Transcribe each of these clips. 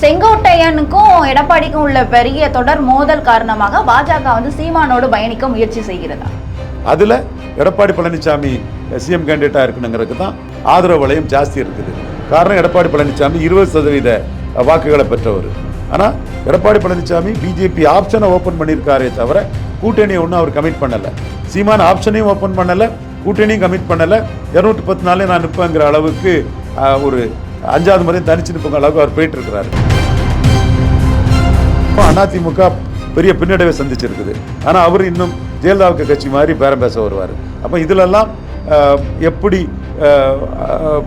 செங்கோட்டையனுக்கும் எடப்பாடிக்கும் உள்ள பெரிய தொடர் மோதல் காரணமாக பாஜக வந்து சீமானோடு பயணிக்க முயற்சி செய்கிறதா? அதில் எடப்பாடி பழனிசாமி சிஎம் கேண்டிடேட்டா இருக்கணுங்கிறதுக்கு தான் ஆதரவு வளையம் ஜாஸ்தி இருக்குது. காரணம் எடப்பாடி பழனிசாமி இருபது சதவீத வாக்குகளை பெற்றவர். ஆனால் எடப்பாடி பழனிசாமி பிஜேபி ஆப்ஷனை ஓப்பன் பண்ணியிருக்காரே தவிர கூட்டணியை ஒன்றும் அவர் கமிட் பண்ணலை. சீமான ஆப்ஷனையும் ஓப்பன் பண்ணலை கூட்டணியும் கமிட் பண்ணலை. இரநூத்தி பத்து நாளே நான் நிற்பேங்கிற அளவுக்கு ஒரு அஞ்சாவது முறையும் தனிச்சு நிற்பங்க அளவுக்கு அவர் போயிட்டு இருக்கிறாரு இப்போ அதிமுக பெரிய பின்னடைவை சந்திச்சிருக்குது. ஆனால் அவர் இன்னும் ஜெயலலிதாவுக்கு கட்சி மாதிரி பேரம் பேச வருவார். அப்போ இதிலெல்லாம் எப்படி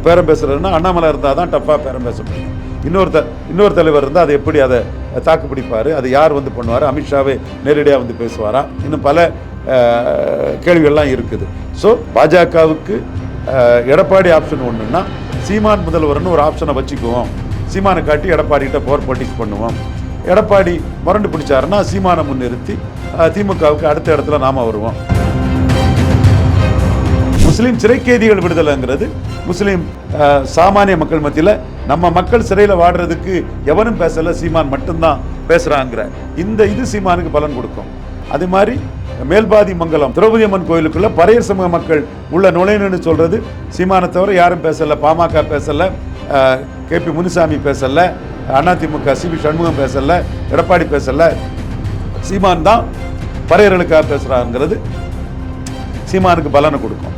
பேரம் பேசுறதுன்னா அண்ணாமலை இருந்தால் தான் டஃப்பாக பேரம் பேச முடியும். இன்னொரு த இன்னொரு தலைவர் இருந்தால் அதை எப்படி அதை தாக்கு பிடிப்பார்? அதை யார் வந்து பண்ணுவார்? அமித்ஷாவே நேரடியாக வந்து பேசுவாரா? இன்னும் பல கேள்விகள்லாம் இருக்குது. ஸோ பாஜகவுக்கு எடப்பாடி ஆப்ஷன் ஒன்றுன்னா சீமான் முதல்வர்னு ஒரு ஆப்ஷனை வச்சுக்குவோம். சீமானை காட்டி எடப்பாடிகிட்ட போர் பொலிட்டிக்ஸ் பண்ணுவோம். எடப்பாடி முரண்டு பிடிச்சாருன்னா சீமானை முன்னிறுத்தி திமுகவுக்கு அடுத்த இடத்துல நாம வருவோம். முஸ்லீம் சிறைக்கேதிகள் விடுதலைங்கிறது முஸ்லீம் சாமானிய மக்கள் மத்தியில் நம்ம மக்கள் சிறையில் வாடுறதுக்கு எவனும் பேசலை சீமான் மட்டும்தான் பேசுகிறாங்கிற இந்த இது சீமானுக்கு பலன் கொடுக்கும். அதே மாதிரி மேல்பாதி மங்கலம் திரௌபதி அம்மன் கோயிலுக்குள்ள பறையர் சமூக மக்கள் உள்ள நுழையணும்னு சொல்றது. சீமானை தவிர யாரும் பேசல பாமக பேசல கே பி முனுசாமி பேசல அதிமுக சி வி சண்முகம் பேசல எடப்பாடி பேசல. சீமான் தான் பறையர்களுக்காக பேசுறாங்கிறது சீமானுக்கு பலனை கொடுக்கும்.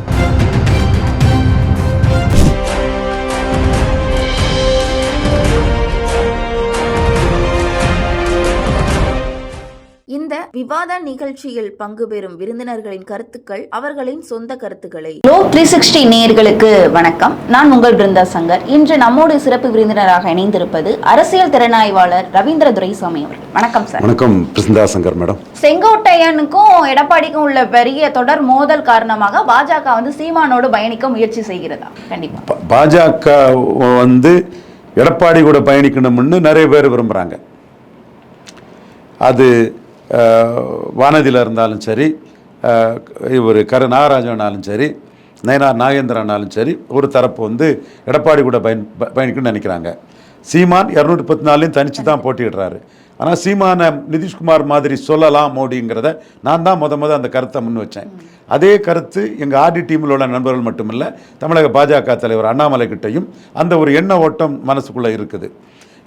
விவாத நிகழ்ச்சியில் பங்கு பெறும் விருந்தினர்களின் கருத்துக்கள் அவர்களின் சொந்த கருத்துக்களை. லோ த்ரீ சிக்ஸ்டி நேயர்களுக்கு வணக்கம். நான் உங்கள் பிருந்தா சங்கர். இன்று நம்மோடு சிறப்பு விருந்தினராக இணைந்திருப்பது அரசியல் திறனாய்வாளர் ரவீந்திர துரைசாமி அவர்கள். வணக்கம் சார் வணக்கம் பிருந்தா சங்கர் மேடம். செங்கோட்டையனுக்கும் எடப்பாடிக்கும் உள்ள பெரிய தொடர் மோதல் காரணமாக பாஜக வந்து சீமானோடு பயணிக்க முயற்சி செய்கிறதா? கண்டிப்பா. பாஜக வந்து எடப்பாடி கூட பயணிக்கணும்னு நிறைய பேர் விரும்புகிறாங்க அது வானதியில் இருந்தாலும் சரி இவர் கரு நாகராஜனாலும் சரி நயனார் நாகேந்திரனாலும் சரி ஒரு தரப்பு வந்து எடப்பாடி கூட பயன் பயணிக்கணும்னு நினைக்கிறாங்க. சீமான் இரநூத்தி பத்து நாள்லையும் தனிச்சு தான் போட்டியிடுறாரு. ஆனால் சீமானை நிதிஷ்குமார் மாதிரி சொல்லலாம் மோடிங்கிறத நான் தான் முத முத அந்த கருத்தை முன் வச்சேன். அதே கருத்து எங்கள் ஆர்டி டீமில் உள்ள நண்பர்கள் மட்டுமில்ல தமிழக பாஜக தலைவர் அண்ணாமலை கிட்டையும் அந்த ஒரு எண்ண ஓட்டம் மனசுக்குள்ளே இருக்குது.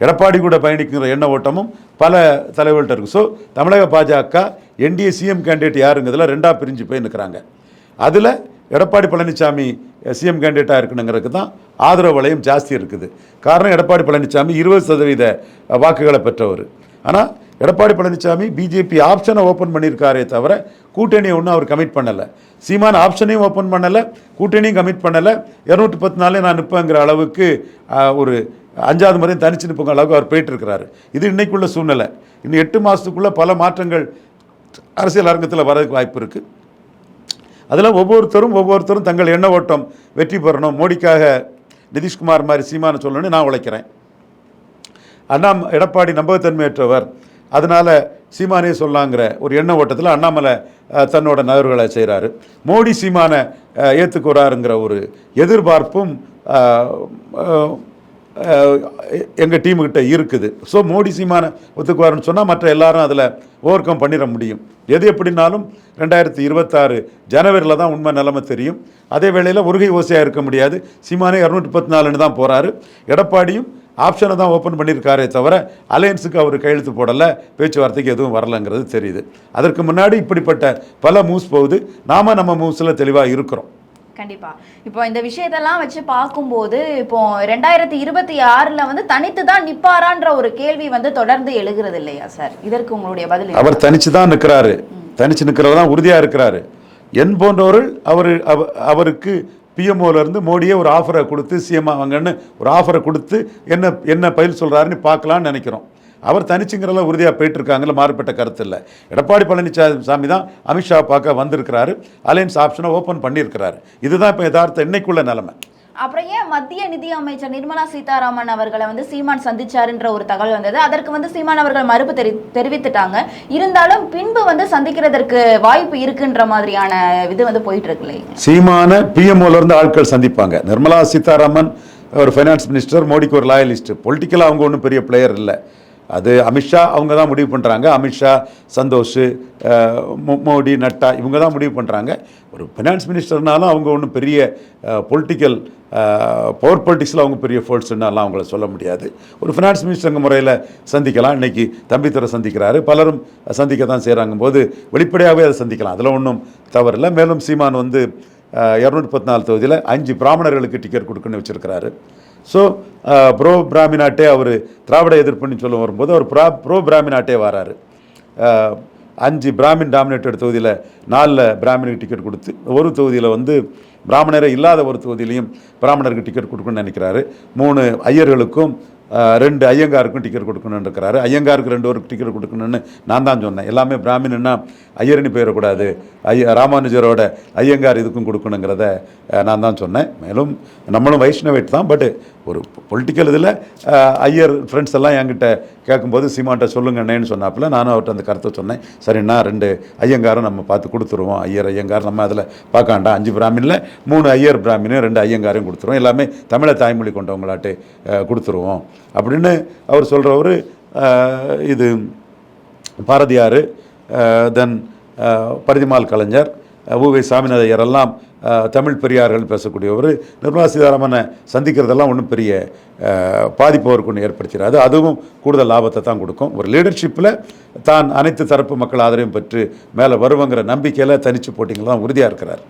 எடப்பாடி கூட பயணிக்கிற எண்ண ஓட்டமும் பல தலைவர்கள்ட்ட இருக்குது ஸோ தமிழக பாஜக என்டிஏ சிஎம் கேண்டிடேட் யாருங்கிறதுல ரெண்டாக பிரிஞ்சு போய் நிற்கிறாங்க அதில் எடப்பாடி பழனிசாமி சிஎம் கேண்டிடேட்டாக இருக்கணுங்கிறதுக்கு தான் ஆதரவு வளையம் ஜாஸ்தி இருக்குது. காரணம் எடப்பாடி பழனிசாமி இருபது சதவீத வாக்குகளை பெற்றவர். ஆனால் எடப்பாடி பழனிசாமி பிஜேபி ஆப்ஷனை ஓப்பன் பண்ணியிருக்காரே தவிர கூட்டணியை ஒன்றும் அவர் கமிட் பண்ணலை. சீமான் ஆப்ஷனையும் ஓப்பன் பண்ணலை கூட்டணியும் கமிட் பண்ணலை. இரநூற்றி பத்து நாளே நான் நிற்பேங்கிற அளவுக்கு ஒரு அஞ்சாவது முறையும் தனிச்சு நிற்பங்க அளவுக்கு அவர் போயிட்டு இருக்கிறாரு இது இன்னைக்குள்ள சூழ்நிலை. இன்னும் எட்டு மாதத்துக்குள்ளே பல மாற்றங்கள் அரசியல் அரங்கத்தில் வரதுக்கு வாய்ப்பு இருக்குது அதில் ஒவ்வொருத்தரும் ஒவ்வொருத்தரும் தங்கள் எண்ண ஓட்டம் வெற்றி பெறணும். மோடிக்காக நிதிஷ்குமார் மாதிரி சீமானு சொல்லணும்னு நான் உழைக்கிறேன். அண்ணா எடப்பாடி நம்பகத்தன்மையற்றவர். அதனால் சீமானே சொல்லாங்கிற ஒரு எண்ண ஓட்டத்தில் அண்ணாமலை தன்னோட நகர்வுகளை செய்கிறாரு மோடி சீமானை ஏற்றுக்கிறாருங்கிற ஒரு எதிர்பார்ப்பும் எங்கள் டீமுக்கிட்ட இருக்குது. ஸோ மோடி சீமான ஒத்துக்குவாருன்னு சொன்னால் மற்ற எல்லாரும் அதில் ஓவர் கம் பண்ணிட முடியும். எது எப்படினாலும் ரெண்டாயிரத்தி இருபத்தாறு ஜனவரியில் தான் உண்மை நிலைமை தெரியும். அதே வேளையில் ஒருகை ஓசையாக இருக்க முடியாது. சீமானே இரநூத்தி பத்து நாலுன்னு தான் போகிறாரு எடப்பாடியும் ஆப்ஷனை தான் ஓப்பன் பண்ணியிருக்காரே தவிர அலையன்ஸுக்கு அவர் கையெழுத்து போடலை. பேச்சுவார்த்தைக்கு எதுவும் வரலைங்கிறது தெரியுது. அதற்கு முன்னாடி இப்படிப்பட்ட பல மூவ்ஸ் போகுது. நாம நம்ம மூவ்ஸில் தெளிவாக இருக்கிறோம். கண்டிப்பா. இப்போ இந்த விஷயத்தெல்லாம் வச்சு பார்க்கும்போது இப்போ ரெண்டாயிரத்தி இருபத்தி ஆறுல வந்து தனித்து தான் நிப்பாரான்ற ஒரு கேள்வி வந்து தொடர்ந்து எழுகிறது இல்லையா சார்? இதற்கு உங்களுடைய பதில் அவர் தனிச்சு தான் நிற்கிறாரு தனிச்சு நிற்கிறவர் தான் உறுதியாக இருக்கிறாரு. என் போன்றவர்கள் அவர் அவருக்கு பிஎம்ஓல இருந்து மோடியே ஒரு ஆஃபரை கொடுத்து சிஎம் ஆவாங்கன்னு ஒரு ஆஃபரை கொடுத்து என்ன என்ன பயில் சொல்கிறாருன்னு பார்க்கலான்னு நினைக்கிறோம். அவர் தனிச்சுங்கிறத உறுதியாக போயிட்டு இருக்காங்கல்ல மாறுபட்ட கருத்து இல்லை எடப்பாடி பழனிசாமி தான் அமித்ஷா பார்க்க வந்திருக்கிறாரு. அலையன்ஸ் ஆப்ஷனை ஓப்பன் பண்ணியிருக்கிறாரு. இதுதான் இப்போ யதார்த்த இன்னைக்குள்ள நிலைமை. அப்புறம் ஏன் மத்திய நிதி அமைச்சர் நிர்மலா சீதாராமன் அவர்களை வந்து சீமான் சந்திச்சாருன்ற ஒரு தகவல் வந்தது. அதற்கு வந்து சீமான் அவர்கள் மறுப்பு தெரி தெரிவித்துட்டாங்க. இருந்தாலும் பின்பு வந்து சந்திக்கிறதற்கு வாய்ப்பு இருக்குன்ற மாதிரியான இது வந்து போயிட்டு இருக்கு இல்லைங்க சீமான பிஎம்ஓல இருந்து ஆட்கள் சந்திப்பாங்க. நிர்மலா சீதாராமன் ஒரு ஃபைனான்ஸ் மினிஸ்டர் மோடிக்கு ஒரு லாயலிஸ்ட் பொலிட்டிக்கலாக அவங்க ஒன்றும் பெரிய பிளேயர் இல்லை. அது அமித்ஷா அவங்க தான் முடிவு பண்ணுறாங்க அமித்ஷா சந்தோஷ் மோ- மோடி நட்டா இவங்க தான் முடிவு பண்ணுறாங்க ஒரு ஃபினான்ஸ் மினிஸ்டர்னாலும் அவங்க ஒன்றும் பெரிய பொலிட்டிக்கல் பவர் பொலிட்டிக்ஸில் அவங்க பெரிய ஃபோர்ட்ஸ்னாலாம் அவங்கள சொல்ல முடியாது. ஒரு ஃபினான்ஸ் மினிஸ்டருங்க முறையில் சந்திக்கலாம். இன்றைக்கி தம்பித்துறை சந்திக்கிறாரு. பலரும் சந்திக்க தான் செய்கிறாங்க போது வெளிப்படையாகவே அதை சந்திக்கலாம். அதில் ஒன்றும் தவறில்லை. மேலும் சீமான் வந்து இரநூத்தி பத்து நாலு தொகுதியில் அஞ்சு பிராமணர்களுக்கு டிக்கெட் கொடுக்குன்னு வச்சிருக்கிறாரு. ஸோ ப்ரோ பிராமினாட்டே அவர் திராவிட எதிர்ப்புன்னு சொல்ல வரும்போது அவர் ப்ரா ப்ரோ பிராமினாட்டே வராரு. அஞ்சு பிராமின் டாமினேட்டட் தொகுதியில் நாலில் பிராமினுக்கு டிக்கெட் கொடுத்து ஒரு தொகுதியில் வந்து பிராமணரே இல்லாத ஒரு தொகுதியிலையும் பிராமணருக்கு டிக்கெட் கொடுக்கணும்னு நினைக்கிறாரு. மூணு ஐயர்களுக்கும் uh, ரெண்டு ஐயங்காருக்கும் டிக்கெட் கொடுக்கணும்னு இருக்கிறாரு. ஐயங்காருக்கு ரெண்டு பேருக்கு டிக்கெட் கொடுக்கணும்னு நான் தான் சொன்னேன். எல்லாமே பிராமின்னா ஐயர்னு போயிடக்கூடாது ஐய ராமானுஜரோட ஐயங்கார் இதுக்கும் கொடுக்கணுங்கிறத uh, நான் தான் சொன்னேன். மேலும் நம்மளும் வைஷ்ணவேட் தான் பட் ஒரு பொலிட்டிக்கல் இதில் ஐயர் ஃப்ரெண்ட்ஸ் எல்லாம் என்கிட்ட கேட்கும்போது சீமான்ட்ட சொல்லுங்கண்ணேன்னு சொன்னாப்பில் நானும் அவர்கிட்ட அந்த கருத்தை சொன்னேன். சரிண்ணா ரெண்டு ஐயங்காரும் நம்ம பார்த்து கொடுத்துருவோம். ஐயர் ஐயங்கார் நம்ம அதில் பார்க்காண்டா அஞ்சு பிராமினில் மூணு ஐயர் பிராமினும் ரெண்டு ஐயங்காரையும் கொடுத்துருவோம். எல்லாமே தமிழை தாய்மொழி கொண்டவங்களாட்டு கொடுத்துருவோம். அப்படின்னு அவர் சொல்கிறவர் இது பாரதியார் தென் பரிதிமால் கலைஞர் உவை சாமிநாத ஐயரெல்லாம் தமிழ் பெரியார்கள் பேசக்கூடியவர். நிர்மலா சீதாராமனை சந்திக்கிறதெல்லாம் ஒன்றும் பெரிய பாதிப்பு அவருக்கு ஒன்று ஏற்படுத்திடாது. அதுவும் கூடுதல் லாபத்தை தான் கொடுக்கும். ஒரு லீடர்ஷிப்பில் தான் அனைத்து தரப்பு மக்கள் ஆதரவையும் பெற்று மேலே வருவங்கிற நம்பிக்கையில் தனிச்சு போட்டிங்கள தான் உறுதியாக இருக்கிறார்.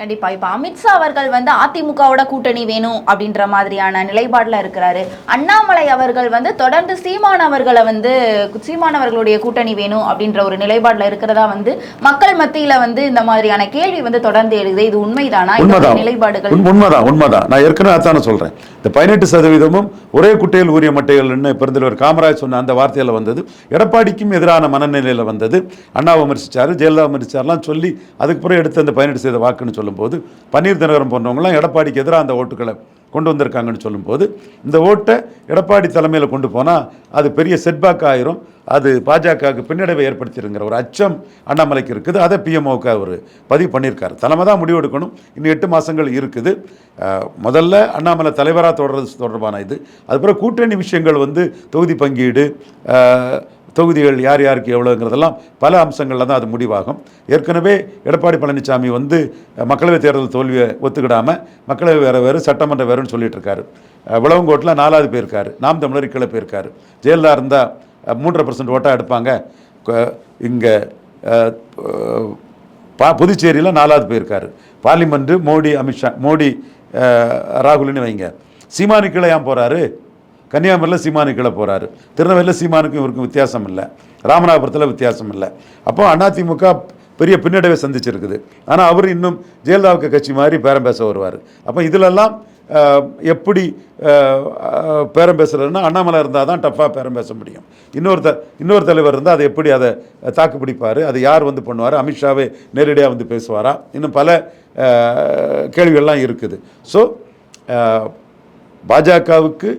கண்டிப்பா. இப்ப அமித்ஷா அவர்கள் வந்து அதிமுகவோட கூட்டணி வேணும் அப்படின்ற மாதிரியான நிலைப்பாடுல இருக்கிறாரு. அண்ணாமலை அவர்கள் வந்து தொடர்ந்து சீமான் அவர்களை வந்து சீமான் அவர்களுடைய கூட்டணி வேணும் அப்படின்ற ஒரு நிலைப்பாடுல இருக்கிறதா வந்து மக்கள் மத்தியில வந்து இந்த மாதிரியான கேள்வி வந்து தொடர்ந்து எழுது இது உண்மைதானா? நிலைப்பாடுகள் உண்- உண்மைதான் உண்மைதான். நான் ஏற்கனவே அதான சொல்றேன். இந்த பதினெட்டு சதவீதமும் ஒரே குட்டையில் ஊறிய மட்டைகள்னு பெருந்தலைவர் காமராஜ் சொன்ன அந்த வார்த்தையில வந்தது எடப்பாடிக்கும் எதிரான மனநிலையில வந்தது. அண்ணா விமர்சிச்சாரு ஜெயலலிதா விமர்சிச்சாரெல்லாம் சொல்லி அதுக்கு பிறகு எடுத்த அந்த பதினெட்டு சதவீத வாக்குன்னு சொல்லும்போது பன்னீர் தினகரன் போன்றவங்களாம் எடப்பாடிக்கு எதிராக அந்த ஓட்டுகளை கொண்டு வந்திருக்காங்கன்னு சொல்லும்போது இந்த ஓட்டை எடப்பாடி தலைமையில் கொண்டு போனால் அது பெரிய செட்பேக் ஆயிரும். அது பாஜகவுக்கு பின்னடைவை ஏற்படுத்திடுங்கிற ஒரு அச்சம் அண்ணாமலைக்கு இருக்குது. அதை பிஎம்ஓக்கு அவர் பதிவு பண்ணியிருக்காரு. தலைமை தான் முடிவு எடுக்கணும். இன்னும் எட்டு மாதங்கள் இருக்குது. முதல்ல அண்ணாமலை தலைவராக தொடர்றது தொடர்பான இது. அதுக்கப்புறம் கூட்டணி விஷயங்கள் வந்து தொகுதி பங்கீடு தொகுதிகள் யார் யாருக்கு எவ்வளோங்கிறதெல்லாம் பல அம்சங்களில் தான் அது முடிவாகும். ஏற்கனவே எடப்பாடி பழனிசாமி வந்து மக்களவைத் தேர்தல் தோல்வியை ஒத்துக்கிடாமல் மக்களவை வேறு வேறு சட்டமன்றம் வேறுன்னு சொல்லிட்டு இருக்காரு விளவங்கோட்டில் நாலாவது போயிருக்காரு. நாம் தமிழர் கீழே போயிருக்காரு. ஜெயலலிதா இருந்தால் மூன்றரை பர்சன்ட் ஓட்டாக எடுப்பாங்க. இங்கே பா புதுச்சேரியில் நாலாவது போயிருக்காரு. பார்லிமெண்ட்டு மோடி அமித்ஷா மோடி ராகுல்னு வைங்க. சீமானு கீழே ஏன் போகிறாரு கன்னியாகுமரியில் சீமானு கீழே போகிறாரு திருநெல்வேலியில் சீமானுக்கும் இவருக்கும் வித்தியாசம் இல்லை ராமநாதபுரத்தில் வித்தியாசம் இல்லை அப்போ அதிமுக பெரிய பின்னடைவை சந்திச்சிருக்குது. ஆனால் அவர் இன்னும் ஜெயலலிதாவுக்கு கட்சி மாதிரி பேரம் பேச வருவார். அப்போ இதிலெல்லாம் எப்படி பேரம் பேசுகிறதுனா அண்ணாமலை இருந்தால் தான் டஃப்பாக பேரம் பேச முடியும். இன்னொரு த இன்னொரு தலைவர் இருந்தால் அதை எப்படி அதை தாக்கு பிடிப்பார்? அதை யார் வந்து பண்ணுவார்? அமித்ஷாவே நேரடியாக வந்து பேசுவாரா? இன்னும் பல கேள்விகள்லாம் இருக்குது. ஸோ பாஜகவுக்கு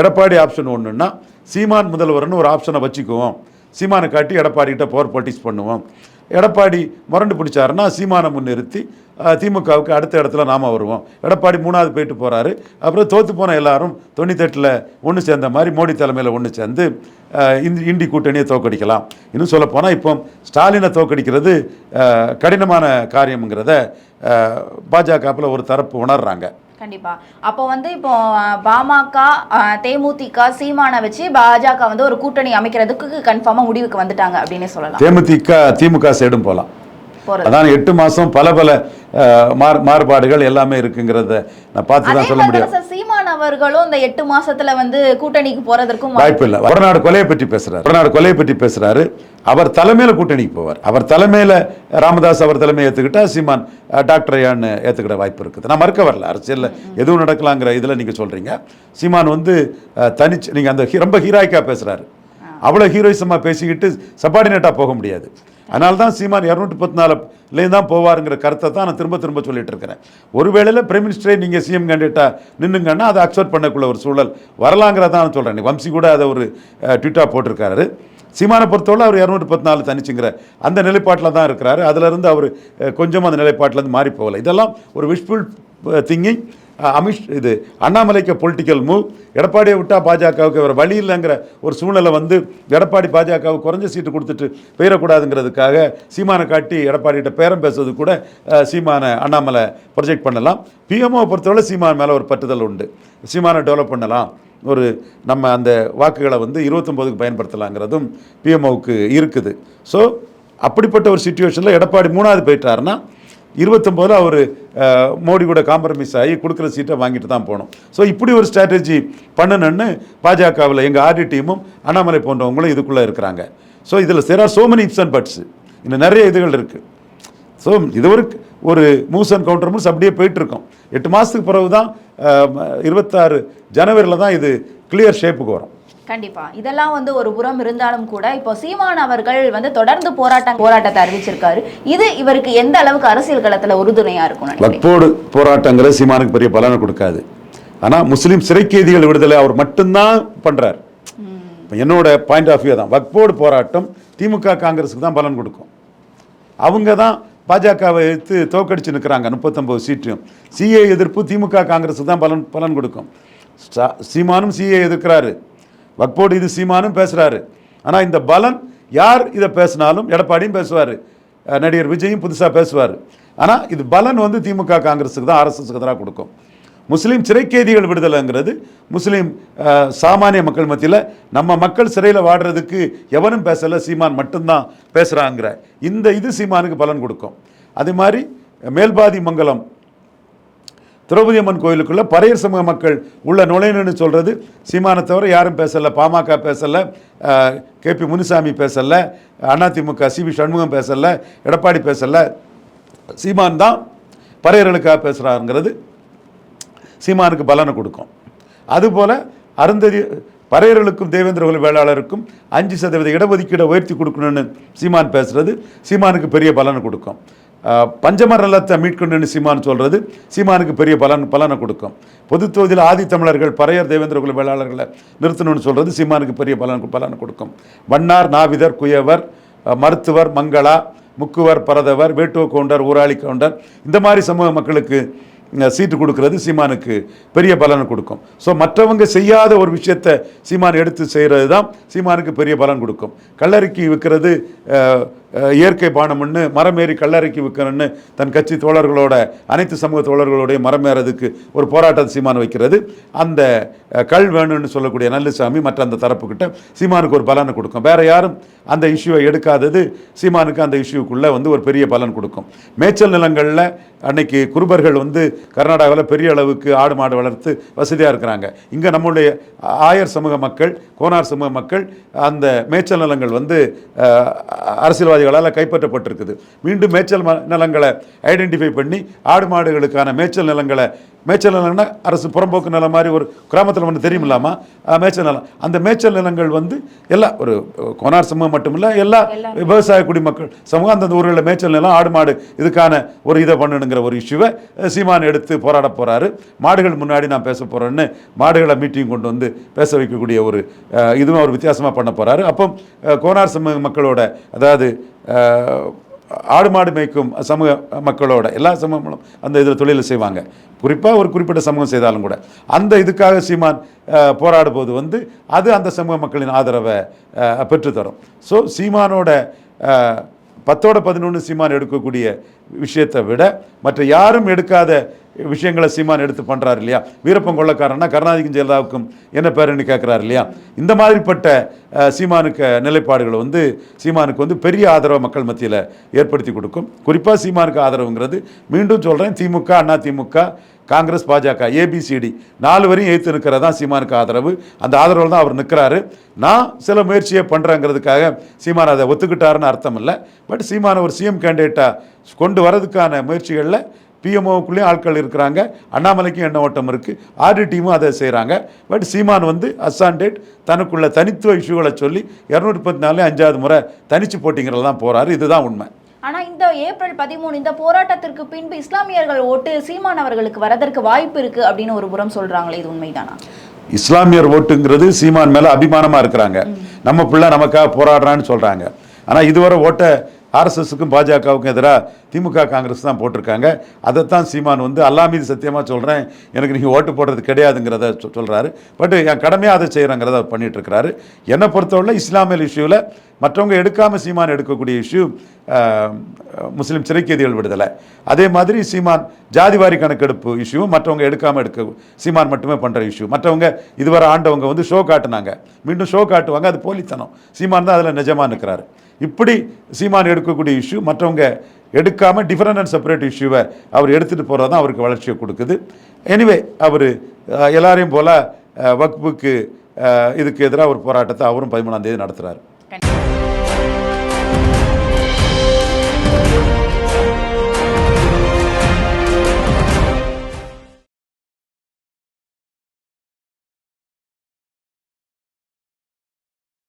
எடப்பாடி ஆப்ஷன் ஒன்றுன்னா சீமான் முதல்வர்னு ஒரு ஆப்ஷனை வச்சுக்குவோம். சீமானை காட்டி எடப்பாடிகிட்ட பவர் பாலிட்டிக்ஸ் பண்ணுவோம். எடப்பாடி முரண்டு பிடிச்சாருன்னா சீமானை முன்னிறுத்தி திமுகவுக்கு அடுத்த இடத்துல நாம வருவோம். எடப்பாடி மூணாவது போயிட்டு போகிறாரு அப்புறம் தோற்று போன எல்லாரும் தொண்ணூத்தெட்டில் ஒன்று சேர்ந்த மாதிரி மோடி தலைமையில் ஒன்று சேர்ந்து இந்தி இண்டி கூட்டணியை தோக்கடிக்கலாம். இன்னும் சொல்லப்போனால் இப்போ ஸ்டாலினை தோக்கடிக்கிறது கடினமான காரியம்ங்கிறத பாஜகவில் ஒரு தரப்பு உணர்றாங்க. கண்டிப்பா. அப்போ வந்து இப்போ பாமக தேமுதிக சீமானை வச்சு பாஜக வந்து ஒரு கூட்டணி அமைக்கிறதுக்கு கன்ஃபார்மா முடிவுக்கு வந்துட்டாங்க அப்படின்னு சொல்லலாம். தேமுதிக திமுக சைடும் போகலாம் அதான் எட்டு மாதம் பல பல மாறுபாடுகள் எல்லாமே இருக்குங்கிறத நான் பார்த்து தான் சொல்ல முடியும். சீமான் அவர்களும் இந்த எட்டு மாசத்துல வந்து கூட்டணிக்கு போறதற்கும் வாய்ப்பு இல்லை. வடநாடு கொலையை பற்றி பேசுறாரு. வடநாடு கொலையை பற்றி பேசுறாரு. அவர் தலைமையில் கூட்டணிக்கு போவார். அவர் தலைமையில் ராமதாஸ் அவர் தலைமையை ஏற்றுக்கிட்டா சீமான் டாக்டர் ஐயான்னு ஏற்றுக்கிற வாய்ப்பு இருக்குது. நான் மறுக்க வரல. அரசியலில் எதுவும் நடக்கலாங்கிற இதில் நீங்கள் சொல்கிறீங்க சீமான் வந்து தனிச்சு நீங்கள் அந்த ரொம்ப ஹீராய்க்காக பேசுகிறாரு அவ்வளோ ஹீரோயிசமாக பேசிக்கிட்டு சப்பார்டினேட்டாக போக முடியாது. அதனால தான் சீமான் இரநூத்தி பத்து நாலுலேயும் தான் போவாருங்கிற கருத்தை தான் நான் திரும்ப திரும்ப சொல்லிட்டு இருக்கிறேன் ஒருவேளையில் பிரைம் மினிஸ்டரே நீங்கள் சிஎம் கேண்டிடேட்டாக நின்னுங்கன்னா அதை அக்செப்ட் பண்ணக்குள்ள ஒரு சூழல் வரலாங்கிறதான் நான் சொல்கிறேன் வம்சி கூட அதை ஒரு ட்விட்டாக போட்டிருக்காரு. சீமானை பொறுத்தவரை அவர் இரநூற்றி பத்து நாலு தனிச்சுங்கிற அந்த நிலைப்பாட்டில் தான் இருக்கிறாரு. அதிலிருந்து அவர் கொஞ்சம் அந்த நிலைப்பாட்டிலேருந்து மாறி போகலை. இதெல்லாம் ஒரு விஷ்ஃபுல் திங்கிங் அமிஷ் இது அண்ணாமலைக்கு பொலிட்டிக்கல் மூவ் எடப்பாடியை விட்டா பாஜகவுக்கு வேறு வழி இல்லைங்கிற ஒரு சூழ்நிலை வந்து எடப்பாடி பாஜகவுக்கு குறைஞ்ச சீட்டு கொடுத்துட்டு போயிடக்கூடாதுங்கிறதுக்காக சீமானை காட்டி எடப்பாடிகிட்ட பேரம் பேசுறது கூட சீமானை அண்ணாமலை ப்ரொஜெக்ட் பண்ணலாம். பிஎம்ஓ பொறுத்தவரை சீமான் மேலே ஒரு பற்றுதல் உண்டு. சீமானை டெவலப் பண்ணலாம். ஒரு நம்ம அந்த வாக்குகளை வந்து இருபத்தொம்போதுக்கு பயன்படுத்தலாங்கிறதும் பிஎம்ஓவுக்கு இருக்குது. ஸோ அப்படிப்பட்ட ஒரு சுச்சுவேஷனில் எடப்பாடி மூணாவது போயிட்டாருன்னா இருபத்தொம்போதில் அவர் மோடி கூட காம்ப்ரமைஸ் ஆகி கொடுக்குற சீட்டை வாங்கிட்டு தான் போகணும். ஸோ இப்படி ஒரு ஸ்ட்ராட்டஜி பண்ணணும்னு பாஜகவில் எங்கள் ஆர்டி டீமும் அண்ணாமலை போன்றவங்களும் இதுக்குள்ளே இருக்கிறாங்க. ஸோ இதில் சேரா so many ifs and buts இன்னும் நிறைய இதுகள் இருக்குது ஸோ இது ஒரு ஒரு மூவ்ஸ் அண்ட் கவுண்டர் மூவ்ஸ் அப்படியே போயிட்டுருக்கோம் எட்டு மாதத்துக்கு பிறகு தான் இருபத்தாறு ஜனவரியில் தான் இது கிளியர் ஷேப்புக்கு வரும். கண்டிப்பா. இதெல்லாம் வந்து ஒரு புறம் இருந்தாலும் கூட இப்போ சீமான் அவர்கள் வந்து தொடர்ந்து போராட்டம் போராட்டத்தை அறிவிச்சிருக்காரு. இது இவருக்கு எந்த அளவுக்கு அரசியல் களத்துல உறுதுணையா இருக்கும்? வக்போடு போராட்டங்கிறது சீமானுக்கு பெரிய பலனை கொடுக்காது. ஆனால் முஸ்லீம் சிறைக்கைதிகள் விடுதலை அவர் மட்டும்தான் பண்ணுறார் இப்போ என்னோட பாயிண்ட் ஆஃப் வியூ தான். வக்போடு போராட்டம் திமுக காங்கிரஸுக்கு தான் பலன் கொடுக்கும். அவங்க தான் பாஜகவை எதிர்த்து தோக்கடிச்சு நிற்கிறாங்க முப்பத்தொம்பது சீட்டையும் சிஏ எதிர்ப்பு திமுக காங்கிரஸுக்கு தான் பலன் பலன் கொடுக்கும். சீமானும் சிஏ எதிர்க்கிறாரு. வக்போடு இது சீமானும் பேசுகிறாரு ஆனால் இந்த பலன் யார் இதை பேசினாலும் எடப்பாடியும் பேசுவார். நடிகர் விஜயும் புதுசாக பேசுவார். ஆனால் இது பலன் வந்து திமுக காங்கிரஸுக்கு தான் ஆர்எஸ்எஸ்க்கு எதிராக கொடுக்கும். முஸ்லீம் சிறைக்கைதிகள் விடுதலைங்கிறது முஸ்லீம் சாமானிய மக்கள் மத்தியில் நம்ம மக்கள் சிறையில் வாடுறதுக்கு எவனும் பேசலை சீமான் மட்டும்தான் பேசுகிறாங்கிற இந்த இது சீமானுக்கு பலன் கொடுக்கும். அதே மாதிரி மேல்பாதி மங்கலம் திரௌபதி அம்மன் கோயிலுக்குள்ள பறையர் சமூக மக்கள் உள்ள நுழையணும்னு சொல்கிறது சீமானை தவிர யாரும் பேசலை பாமக பேசலை கேபி முனுசாமி பேசலை அதிமுக சிபி சண்முகம் பேசலை எடப்பாடி பேசலை. சீமான் தான் பறையர்களுக்காக பேசுகிறாருங்கிறது சீமானுக்கு பலனை கொடுக்கும். அதுபோல் அருந்ததி பறையர்களுக்கும் தேவேந்திர குல வேளாளருக்கும் அஞ்சு சதவீத இடஒதுக்கீடை உயர்த்தி கொடுக்கணும்னு சீமான் பேசுறது. சீமானுக்கு பெரிய பலனை கொடுக்கும். பஞ்சமர் நலத்தை மீட்கணும்னு சீமான் சொல்கிறது சீமானுக்கு பெரிய பலன் பலனை கொடுக்கும். பொது தொகுதியில் ஆதி தமிழர்கள் பறையர் தேவேந்திர குல வேளாளர்களை நிறுத்தணும்னு சொல்கிறது சீமானுக்கு பெரிய பலன் பலனை கொடுக்கும். வண்ணார் நாவிதர் குயவர் மருத்துவர் மங்களா முக்குவர் பரதவர் வேட்டுவ கவுண்டர் ஊராளி கவுண்டர் இந்த மாதிரி சமூக மக்களுக்கு சீட்டு கொடுக்கறது சீமானுக்கு பெரிய பலன் கொடுக்கும். ஸோ மற்றவங்க செய்யாத ஒரு விஷயத்தை சீமான் எடுத்து செய்கிறது தான் சீமானுக்கு பெரிய பலன் கொடுக்கும். கல்லறைக்கு விற்கிறது இயற்கை பானம்னு மரமேறி கல்லறைக்கு விற்கணும்னு தன் கட்சி தோழர்களோட அனைத்து சமூக தோழர்களோடைய மரமேறதுக்கு ஒரு போராட்டத்தை சீமான் வைக்கிறது. அந்த கல் வேணும்னு சொல்லக்கூடிய நல்லசாமி மற்ற அந்த தரப்புக்கிட்ட சீமானுக்கு ஒரு பலனை கொடுக்கும். வேற யாரும் அந்த இஷ்யூவை எடுக்காதது சீமானுக்கு அந்த இஷ்யூக்குள்ளே வந்து ஒரு பெரிய பலன் கொடுக்கும். மேய்ச்சல் நிலங்களில் அன்னைக்கு குருபர்கள் வந்து கர்நாடகாவில் பெரிய அளவுக்கு ஆடு மாடு வளர்த்து வசதியாக இருக்கிறாங்க. இங்கே நம்முடைய ஆயர் சமூக மக்கள் கோனார் சமூக மக்கள் அந்த மேய்ச்சல் நிலங்கள் வந்து அரசியல்வாதி அரசியல்வாதிகளால் கைப்பற்றப்பட்டிருக்குது. மீண்டும் மேய்ச்சல் நிலங்களை ஐடென்டிஃபை பண்ணி ஆடு மாடுகளுக்கான மேய்ச்சல் நிலங்களை மேய்ச்சல் நிலம்னா அரசு புறம்போக்கு நிலம் மாதிரி ஒரு கிராமத்தில் ஒன்று தெரியுமில்லாமா? அஹ், மேய்ச்சல் நிலம். அந்த மேய்ச்சல் நிலங்கள் வந்து எல்லா ஒரு கோனார் சமூகம் மட்டுமில்ல எல்லா விவசாய குடிமக்கள் சமூகம் அந்தந்த ஊர்களில் மேய்ச்சல் நிலம் ஆடு மாடு இதுக்கான ஒரு இதை பண்ணணுங்கிற ஒரு இஷ்யூவை சீமான் எடுத்து போராட போறாரு. மாடுகள் முன்னாடி நான் பேச போறேன்னு மாடுகளை மீட்டிங் கொண்டு வந்து பேச வைக்கக்கூடிய ஒரு இதுவும் அவர் வித்தியாசமாக பண்ண போறாரு. அப்போ கோனார் சமூக மக்களோட அதாவது ஆடு மாடு மேய்க்கும் சமூக மக்களோட எல்லா சமூகங்களும் அந்த இதில் தொழிலை செய்வாங்க. குறிப்பாக ஒரு குறிப்பிட்ட சமூகம் செய்தாலும் கூட. அந்த இதுக்காக சீமான் போராடும் போது வந்து அது அந்த சமூக மக்களின் ஆதரவை பெற்றுத்தரும். ஸோ சீமானோட பத்தோட பதினொன்று சீமான் எடுக்கக்கூடிய விஷயத்தை விட மற்ற யாரும் எடுக்காத விஷயங்களை சீமான் எடுத்து பண்ணுறாரு இல்லையா? வீரப்பன் கொள்ளக்காரன்னா கருணாநிதிக்கும் ஜெயலலிதாவுக்கும் என்ன பேருன்னு கேட்குறாரு இல்லையா? இந்த மாதிரிப்பட்ட சீமானுக்கு நிலைப்பாடுகள் வந்து சீமானுக்கு வந்து பெரிய ஆதரவை மக்கள் மத்தியில் ஏற்படுத்தி கொடுக்கும். குறிப்பாக சீமானுக்கு ஆதரவுங்கிறது மீண்டும் சொல்கிறேன் திமுக அண்ணா திமுக காங்கிரஸ் பாஜக ஏபிசிடி நாலு வரையும் எய்த்து நிற்கிறது தான் சீமானுக்கு ஆதரவு. அந்த ஆதரவில் தான் அவர் நிற்கிறாரு நான் சில முயற்சியை பண்ணுறேங்கிறதுக்காக சீமான் அதை ஒத்துக்கிட்டாருன்னு அர்த்தம் இல்லை. பட் சீமான ஒரு சிஎம் கேண்டிடேட்டாக கொண்டு வரதுக்கான முயற்சிகளில் பிஎம்ஓக்குள்ளேயும் ஆட்கள் இருக்கிறாங்க. அண்ணாமலைக்கும் எண்ண ஓட்டம் இருக்குது ஆர்டி டீமும் அதை செய்கிறாங்க பட் சீமான் வந்து அசாண்டேட் தனக்குள்ள தனித்துவ இஷ்யூகளை சொல்லி இரநூத்தி நாலு அஞ்சாவது முறை தனிச்சு போட்டிங்கிறதுல தான் போகிறாரு இதுதான் உண்மை. ஆனா இந்த ஏப்ரல் பதிமூணு இந்த போராட்டத்திற்கு பின்பு இஸ்லாமியர்கள் ஓட்டு சீமான் அவர்களுக்கு வரதற்கு வாய்ப்பு இருக்கு அப்படின்னு ஒரு புறம் சொல்றாங்களே இது உண்மைதானா? இஸ்லாமியர் ஓட்டுங்கிறது சீமான் மேல அபிமானமா இருக்கிறாங்க. நம்ம பிள்ளை நமக்காக போராடுறான்னு சொல்றாங்க. ஆனா இதுவரை ஓட்ட ஆர்எஸ்எஸுக்கும் பாஜகவுக்கும் எதிராக திமுக காங்கிரஸ் தான் போட்டிருக்காங்க. அதைத்தான் சீமான் வந்து அல்லா மீது சத்தியமாக சொல்கிறேன் எனக்கு நீங்கள் ஓட்டு போடுறது கிடையாதுங்கிறத சொ- பட் என் கடமையாக அதை செய்கிறேங்கிறத பண்ணிகிட்டு இருக்கிறாரு என்னை பொறுத்தவரை இஸ்லாமியல் இஷ்யூவில் மற்றவங்க எடுக்காமல் சீமான் எடுக்கக்கூடிய இஷ்யூ முஸ்லீம் சிறைக்கைதிகள் விடுதலை. அதே மாதிரி சீமான் ஜாதிவாரி கணக்கெடுப்பு இஷ்யூ மற்றவங்க எடுக்காமல் எடுக்க சீமான் மட்டுமே பண்ணுற இஷ்யூ மற்றவங்க இதுவரை ஆண்டவங்க வந்து ஷோ காட்டுனாங்க. மீண்டும் ஷோ காட்டுவாங்க. அது போலித்தனம். சீமான் தான் அதில் நிஜமாக இருக்கிறாரு இப்படி சீமான் எடுக்கக்கூடிய இஷ்யூ மற்றவங்க எடுக்காமல் டிஃபரெண்ட் அண்ட் செப்பரேட் இஷ்யூவை அவர் எடுத்துகிட்டு போகிறது தான் அவருக்கு வளர்ச்சியை கொடுக்குது. எனிவே அவர் எல்லாரையும் போல் வக்புக்கு இதுக்கு எதிராக ஒரு போராட்டத்தை அவரும் பதிமூணாம் தேதி நடத்துகிறார்